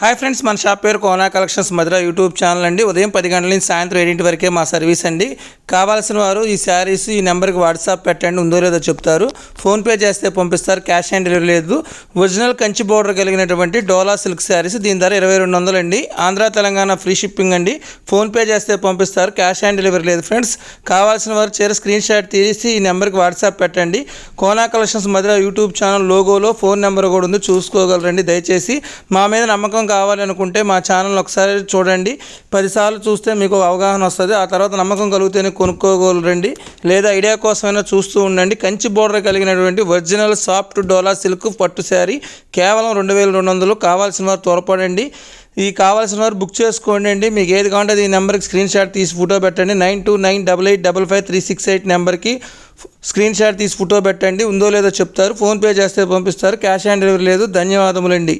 Hi friends మన shop పేరు Kona collections Madhura YouTube channel అండి. ఉదయం పది గంటల నుంచి సాయంత్రం ఏడింటి వరకే మా సర్వీస్ అండి. కావాల్సిన వారు ఈ శారీస్ ఈ నెంబర్కి వాట్సాప్ పెట్టండి ఉందో లేదో చెప్తారు. ఫోన్పే చేస్తే పంపిస్తారు క్యాష్ ఆన్ డెలివరీ లేదు. ఒరిజినల్ కంచి బోర్డర్ కలిగినటువంటి డోలా సిల్క్ శారీస్ దీని ధర ఇరవై రెండు వందలు అండి. ఆంధ్ర తెలంగాణ ఫ్రీ షిప్పింగ్ అండి. ఫోన్పే చేస్తే పంపిస్తారు క్యాష్ ఆన్ డెలివరీ లేదు ఫ్రెండ్స్ కావాల్సిన వారు చీర స్క్రీన్ షాట్ తీసి ఈ నెంబర్కి వాట్సాప్ పెట్టండి. Kona collections Madhura YouTube channel లోగోలో phone number కూడా ఉంది చూసుకోగలరండి. దయచేసి మా మీద నమ్మకం కావాలనుకుంటే మా ఛానల్ ఒకసారి చూడండి. పదిసార్లు చూస్తే మీకు అవగాహన వస్తుంది. ఆ తర్వాత నమ్మకం కలిగితేనే కొనుక్కోగలరండి. లేదా ఐడియా కోసమైనా చూస్తూ ఉండండి. కంచి బోర్డర్ కలిగినటువంటి ఒరిజినల్ సాఫ్ట్ డోలా సిల్క్ పట్టు శారీ కేవలం రెండు వేల రెండు వందలు. కావాల్సిన వారు త్వరపడండి. ఈ కావాల్సిన వారు బుక్ చేసుకోండి అండి. మీకు ఏది కావాలంటే ఈ నెంబర్కి స్క్రీన్ షాట్ తీసి ఫోటో పెట్టండి. Nine two nine double eight double five three six eight నెంబర్కి స్క్రీన్ షాట్ తీసి ఫోటో పెట్టండి. ఉందో లేదో చెప్తారు. ఫోన్పే చేస్తే పంపిస్తారు. క్యాష్ ఆన్ డెలివరీ లేదు. ధన్యవాదములండి.